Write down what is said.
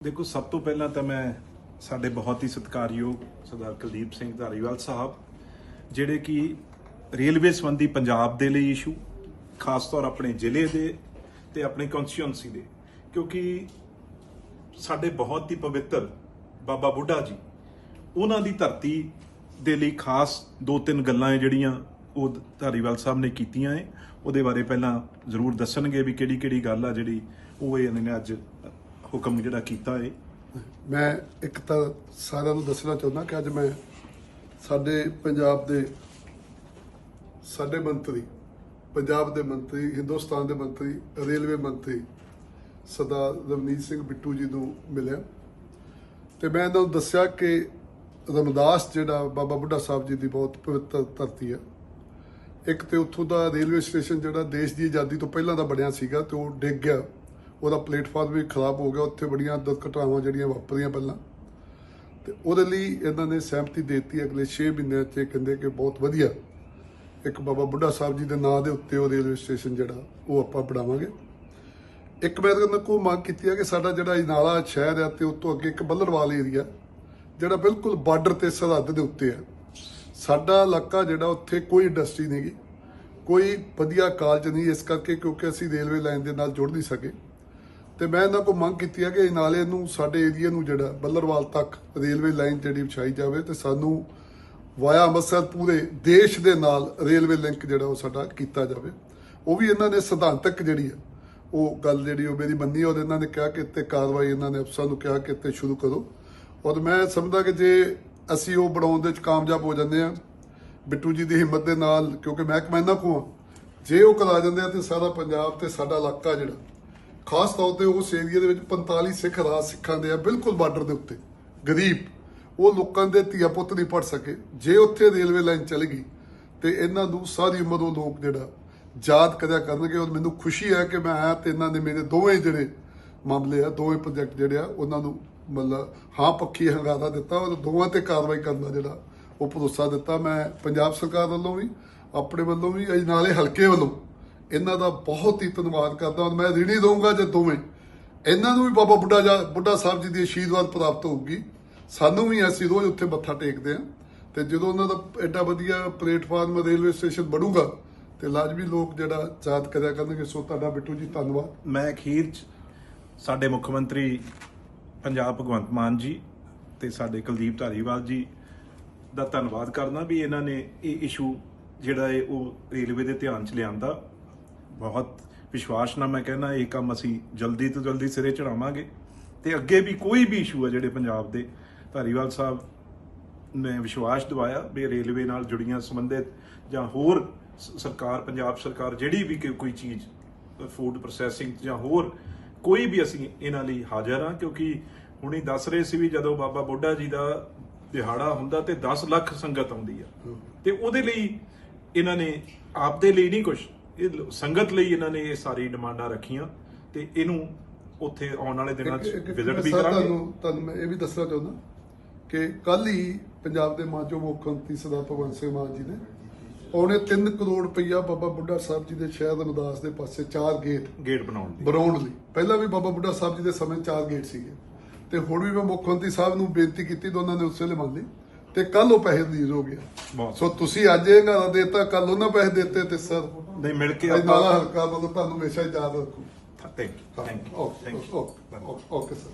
ਦੇਖੋ, ਸਭ ਤੋਂ ਪਹਿਲਾਂ ਤਾਂ ਮੈਂ ਸਾਡੇ ਬਹੁਤ ਹੀ ਸਤਿਕਾਰਯੋਗ ਸਰਦਾਰ ਕੁਲਦੀਪ ਸਿੰਘ ਧਾਰੀਵਾਲ ਸਾਹਿਬ, ਜਿਹੜੇ ਕਿ ਰੇਲਵੇ ਸੰਬੰਧੀ ਪੰਜਾਬ ਦੇ ਲਈ ਇਸ਼ੂ ਖਾਸ ਤੌਰ ਆਪਣੇ ਜ਼ਿਲ੍ਹੇ ਦੇ ਤੇ ਆਪਣੇ ਕਨਸਟੀਟਿਊਂਸੀ ਦੇ। ਕਿਉਂਕਿ ਸਾਡੇ ਬਹੁਤ ਹੀ ਪਵਿੱਤਰ ਬਾਬਾ ਬੁੱਢਾ ਜੀ, ਉਹਨਾਂ ਦੀ ਧਰਤੀ ਦੇ ਲਈ ਖਾਸ ਦੋ ਤਿੰਨ ਗੱਲਾਂ ਹੈ ਜਿਹੜੀਆਂ ਉਹ ਧਾਰੀਵਾਲ ਸਾਹਿਬ ਨੇ ਕੀਤੀਆਂ ਏ। ਉਹਦੇ ਬਾਰੇ ਪਹਿਲਾਂ ਜ਼ਰੂਰ ਦੱਸਣਗੇ ਵੀ ਕਿਹੜੀ ਕਿਹੜੀ ਗੱਲ ਆ ਜਿਹੜੀ ਉਹ ਇਹਨਾਂ ਨੇ ਅੱਜ ਹੁਕਮ ਜਿਹੜਾ ਕੀਤਾ ਹੈ ਮੈਂ ਇੱਕ ਤਾਂ ਸਾਰਿਆਂ ਨੂੰ ਦੱਸਣਾ ਚਾਹੁੰਦਾ ਕਿ ਅੱਜ ਮੈਂ ਸਾਡੇ ਪੰਜਾਬ ਦੇ, ਸਾਡੇ ਮੰਤਰੀ, ਪੰਜਾਬ ਦੇ ਮੰਤਰੀ, ਹਿੰਦੁਸਤਾਨ ਦੇ ਮੰਤਰੀ, ਰੇਲਵੇ ਮੰਤਰੀ ਸਰਦਾਰ ਰਵਨੀਤ ਸਿੰਘ ਬਿੱਟੂ ਜੀ ਨੂੰ ਮਿਲਿਆ। ਤੇ ਮੈਂ ਇਹਨਾਂ ਨੂੰ ਦੱਸਿਆ ਕਿ ਰਮਦਾਸ ਜਿਹੜਾ ਬਾਬਾ ਬੁੱਢਾ ਸਾਹਿਬ ਜੀ ਦੀ ਬਹੁਤ ਪਵਿੱਤਰ ਧਰਤੀ ਹੈ। ਇੱਕ ਤੇ ਉੱਥੋਂ ਦਾ ਰੇਲਵੇ ਸਟੇਸ਼ਨ ਜਿਹੜਾ ਦੇਸ਼ ਦੀ ਆਜ਼ਾਦੀ ਤੋਂ ਪਹਿਲਾਂ ਦਾ ਬਣਿਆ ਸੀਗਾ ਤੇ ਉਹ ਡਿੱਗ ਗਿਆ। ਉਹਦਾ ਪਲੇਟਫਾਰਮ ਵੀ ਖਰਾਬ ਹੋ ਗਿਆ, ਉੱਥੇ ਬੜੀਆਂ ਦੁਰਘਟਨਾਵਾਂ ਜਿਹੜੀਆਂ ਵਾਪਰੀਆਂ ਪਹਿਲਾਂ। ਤੇ ਉਹਦੇ ਲਈ ਇਹਨਾਂ ਨੇ ਸਹਿਮਤੀ ਦੇ ਦਿੱਤੀ, ਅਗਲੇ 6 ਮਹੀਨਿਆਂ 'ਚ ਇਹ ਕਹਿੰਦੇ ਕਿ ਬਹੁਤ ਵਧੀਆ। ਇੱਕ ਬਾਬਾ ਬੁੱਢਾ ਸਾਹਿਬ ਜੀ ਦੇ ਨਾਂ ਦੇ ਉੱਤੇ ਉਹ ਰੇਲਵੇ ਸਟੇਸ਼ਨ ਜਿਹੜਾ, ਉਹ ਆਪਾਂ ਬਣਾਵਾਂਗੇ। ਇੱਕ ਮੈਂ ਇਹਨਾਂ ਕੋਲ ਮੰਗ ਕੀਤੀ ਹੈ ਕਿ ਸਾਡਾ ਜਿਹੜਾ ਇਨਾਲਾ ਸ਼ਹਿਰ ਹੈ ਤੇ ਉਸ ਤੋਂ ਅੱਗੇ ਇੱਕ ਬੱਲਰਵਾਲ ਏਰੀਆ, ਜਿਹੜਾ ਬਿਲਕੁਲ ਬਾਰਡਰ ਤੇ ਸਰਹੱਦ ਦੇ ਉੱਤੇ ਹੈ ਸਾਡਾ ਇਲਾਕਾ ਜਿਹੜਾ ਉੱਥੇ ਕੋਈ ਇੰਡਸਟਰੀ ਨਹੀਂਗੀ ਕੋਈ ਵਧੀਆ ਕਾਲਜ ਨਹੀਂ ਇਸ ਕਰਕੇ ਕਿਉਂਕਿ ਅਸੀਂ ਰੇਲਵੇ ਲਾਈਨ ਦੇ ਨਾਲ ਜੁੜ ਨਹੀਂ ਸਕੇ। ਤੇ ਮੈਂ ਇਹਨਾਂ ਕੋਲ ਮੰਗ ਕੀਤੀ ਹੈ ਕਿ ਇਹ ਨਾਲੇ ਨੂੰ ਸਾਡੇ ਏਰੀਆ ਨੂੰ ਜਿਹੜਾ ਬੱਲਰਵਾਲ ਤੱਕ ਰੇਲਵੇ ਲਾਈਨ ਜਿਹੜੀ ਵਿਛਾਈ ਜਾਵੇ ਤੇ ਸਾਨੂੰ ਵਾਇਆ ਅੰਮ੍ਰਿਤਸਰ ਪੂਰੇ ਦੇਸ਼ ਦੇ ਨਾਲ ਰੇਲਵੇ ਲਿੰਕ ਜਿਹੜਾ ਉਹ ਸਾਡਾ ਕੀਤਾ ਜਾਵੇ। ਉਹ ਵੀ ਇਹਨਾਂ ਨੇ ਸਿਧਾਂਤਕ ਜਿਹੜੀ ਹੈ ਉਹ ਗੱਲ ਜਿਹੜੀ ਉਹ ਮੇਰੀ ਮੰਨੀ ਔਰ ਇਹਨਾਂ ਨੇ ਕਿਹਾ ਕਿ ਇੱਥੇ ਕਾਰਵਾਈ ਇਹਨਾਂ ਨੇ ਅਫਸਰਾਂ ਨੂੰ ਕਿਹਾ ਕਿ ਇੱਥੇ ਸ਼ੁਰੂ ਕਰੋ। ਔਰ ਮੈਂ ਸਮਝਦਾ ਕਿ ਜੇ ਅਸੀਂ ਉਹ ਬਣਾਉਣ ਦੇ ਵਿੱਚ ਕਾਮਯਾਬ ਹੋ ਜਾਂਦੇ ਆ, ਬਿੱਟੂ ਜੀ ਦੀ ਹਿੰਮਤ ਦੇ ਨਾਲ, ਕਿਉਂਕਿ ਮੈਂ ਕਮੈਨਾ ਕੋ ਜੇ ਉਹ ਕਰਾ ਜਾਂਦੇ ਆ ਤੇ ਸਾਰਾ ਪੰਜਾਬ ਤੇ ਸਾਡਾ ਇਲਾਕਾ ਜਿਹੜਾ ਖਾਸ ਤੌਰ ਤੇ ਉਸ ਏਰੀਆ ਦੇ ਵਿੱਚ 45 ਸਿੱਖ ਰਾਜ ਸਿੱਖਾਂ ਦੇ ਆ, ਬਿਲਕੁਲ ਬਾਰਡਰ ਦੇ ਉੱਤੇ। ਗਰੀਬ, ਉਹ ਲੋਕਾਂ ਦੇ ਧੀਆ ਪੁੱਤ ਨਹੀਂ ਪੜ ਸਕੇ। ਜੇ ਉੱਥੇ ਰੇਲਵੇ ਲਾਈਨ ਚੱਲ ਗਈ, ਤੇ ਇਹਨਾਂ ਨੂੰ ਸਾਰੀ ਉਮਰ ਉਹ ਲੋਕ ਜਿਹੜਾ ਯਾਦ ਕਰਿਆ ਕਰਨਗੇ, ਔਰ ਮੈਨੂੰ ਖੁਸ਼ੀ ਹੈ ਕਿ ਮੈਂ ਆਇਆ ਤੇ ਇਹਨਾਂ ਨੇ ਮੇਰੇ ਦੋਵੇਂ ਜਿਹੜੇ ਮਾਮਲੇ ਆ, ਦੋਵੇਂ ਪ੍ਰੋਜੈਕਟ ਜਿਹੜੇ ਆ, ਉਹਨਾਂ ਨੂੰ ਮਤਲਬ ਹਾਂ ਪੱਖੀ ਹੰਗਾਰਾ ਦਿੱਤਾ, ਔਰ ਦੋਵਾਂ ਤੇ ਕਾਰਵਾਈ ਕਰਨ ਦਾ ਜਿਹੜਾ ਉਹ ਭਰੋਸਾ ਦਿੱਤਾ। ਮੈਂ ਪੰਜਾਬ ਸਰਕਾਰ ਵੱਲੋਂ ਵੀ, ਆਪਣੇ ਵੱਲੋਂ ਵੀ, ਅਜ ਹਲਕੇ ਵੱਲੋਂ ਇਹਨਾਂ ਦਾ ਬਹੁਤ ਹੀ ਧੰਨਵਾਦ ਕਰਦਾ ਔਰ ਮੈਂ ਰਿਣੀ ਦਊਂਗਾ ਜੇ ਦੋਵੇਂ। ਇਹਨਾਂ ਨੂੰ ਵੀ ਬਾਬਾ ਬੁੱਢਾ ਜਾ ਬੁੱਢਾ ਸਾਹਿਬ ਜੀ ਦੀ ਆਸ਼ੀਰਵਾਦ ਪ੍ਰਾਪਤ ਹੋਊਗੀ। ਸਾਨੂੰ ਵੀ ਅਸੀਂ ਰੋਜ਼ ਉੱਥੇ ਮੱਥਾ ਟੇਕਦੇ ਆ ਤੇ ਜਦੋਂ ਉਹਨਾਂ ਦਾ ਐਡਾ ਵਧੀਆ ਪਲੇਟਫਾਰਮ ਰੇਲਵੇ ਸਟੇਸ਼ਨ ਬਣੂਗਾ, ਤੇ ਲਾਜ਼ਮੀ ਲੋਕ ਜਿਹੜਾ ਯਾਦ ਕਰਿਆ ਕਰਨਗੇ, ਸੋ ਤੁਹਾਡਾ ਬਿੱਟੂ ਜੀ, ਧੰਨਵਾਦ। ਮੈਂ ਅਖੀਰ ਚ ਸਾਡੇ ਮੁੱਖ ਮੰਤਰੀ ਪੰਜਾਬ ਭਗਵੰਤ ਮਾਨ ਜੀ ਤੇ ਸਾਡੇ ਕੁਲਦੀਪ ਧਾਰੀਵਾਲ ਜੀ ਦਾ ਧੰਨਵਾਦ ਕਰਨਾ ਵੀ ਇਹਨਾਂ ਨੇ ਇਹ ਇਸ਼ੂ ਜਿਹੜਾ ਹੈ ਉਹ ਰੇਲਵੇ ਦੇ ਧਿਆਨ ਚ ਲਿਆਂਦਾ। ਬਹੁਤ ਵਿਸ਼ਵਾਸ ਨਾਲ ਮੈਂ ਕਹਿੰਦਾ ਇਹ ਕੰਮ ਅਸੀਂ ਜਲਦੀ ਤੋਂ ਜਲਦੀ ਸਿਰੇ ਚੜਾਵਾਂਗੇ। ਤੇ ਅੱਗੇ ਵੀ ਕੋਈ ਵੀ ਇਸ਼ੂ ਹੈ ਜਿਹੜੇ ਪੰਜਾਬ ਦੇ ਧਾਰੀਵਾਲ ਸਾਹਿਬ ਨੇ ਵਿਸ਼ਵਾਸ ਦਿਵਾਇਆ ਵੀ ਰੇਲਵੇ ਨਾਲ ਜੁੜੀਆਂ ਸੰਬੰਧਿਤ ਜਾਂ ਹੋਰ ਸਰਕਾਰ ਪੰਜਾਬ ਸਰਕਾਰ ਜਿਹੜੀ ਵੀ ਕੋਈ ਚੀਜ਼ ਫੂਡ ਪ੍ਰੋਸੈਸਿੰਗ ਜਾਂ ਹੋਰ ਕੋਈ ਵੀ ਅਸੀਂ ਇਹਨਾਂ ਲਈ ਹਾਜ਼ਰ ਹਾਂ ਕਿਉਂਕਿ ਹੁਣੀ ਦੱਸ ਰਹੇ ਸੀ ਵੀ ਜਦੋਂ ਬਾਬਾ ਬੁੱਢਾ ਜੀ ਦਾ ਦਿਹਾੜਾ ਹੁੰਦਾ ਤੇ 10 ਲੱਖ ਸੰਗਤ ਆਉਂਦੀ ਆ। ਤੇ ਉਹਦੇ ਲਈ ਇਹਨਾਂ ਨੇ ਆਪਦੇ ਲਈ ਨਹੀਂ ਕੁਝ ਇਹ ਸੰਗਤ ਲਈ ਇਹਨਾਂ ਨੇ ਇਹ ਸਾਰੀ ਡਿਮਾਂਡਾਂ ਰੱਖੀਆਂ ਤੇ ਇਹਨੂੰ ਉੱਥੇ ਆਉਣ ਵਾਲੇ ਦਿਨਾਂ 'ਚ ਵਿਜ਼ਿਟ ਵੀ ਕਰਾਂਗੇ। ਤੁਹਾਨੂੰ ਤੁਹਾਨੂੰ ਮੈਂ ਇਹ ਵੀ ਦੱਸਣਾ ਚਾਹੁੰਦਾ ਕਿ ਕੱਲ ਹੀ ਪੰਜਾਬ ਦੇ ਮਾਜੋ ਮੁੱਖ ਮੰਤਰੀ ਸਰਦਾਰ ਭਗਵੰਤ ਸਿੰਘ ਮਾਨ ਜੀ ਨੇ ਪੌਣੇ 3 ਕਰੋੜ ਰੁਪਈਆ ਬਾਬਾ ਬੁੱਢਾ ਸਾਹਿਬ ਜੀ ਦੇ ਸ਼ਹਿਰ ਰਮਦਾਸ ਦੇ ਪਾਸੇ ਚਾਰ ਗੇਟ ਗੇਟ ਬਣਾਉਣ ਦੀ ਬਣਾਉਣ ਲਈ। ਪਹਿਲਾਂ ਵੀ ਬਾਬਾ ਬੁੱਢਾ ਸਾਹਿਬ ਜੀ ਦੇ ਸਮੇਂ ਚਾਰ ਗੇਟ ਸੀਗੇ। ਤੇ ਹੁਣ ਵੀ ਮੈਂ ਮੁੱਖ ਮੰਤਰੀ ਸਾਹਿਬ ਨੂੰ ਬੇਨਤੀ ਕੀਤੀ ਤਾਂ ਉਹਨਾਂ ਨੇ ਉਸੇ ਵੇਲੇ ਮੰਨ ਲਈ ਤੇ ਕੱਲ ਉਹ ਪੈਸੇ ਰਿਲੀਜ਼ ਹੋ ਗਿਆ ਬਹੁਤ। ਸੋ ਤੁਸੀਂ ਅੱਜ ਇਹ ਗਾਣਾ ਦੇਤਾ ਕੱਲ ਉਹਨਾਂ ਪੈਸੇ ਦਿੱਤੇ ਤੇ ਸਰ ਨਹੀਂ ਮਿਲ ਕੇ ਆਪਾਂ ਹਲਕਾ ਮਤਲਬ ਤੁਹਾਨੂੰ ਹਮੇਸ਼ਾ ਯਾਦ ਰੱਖੂ। Thank you thank you okay sir.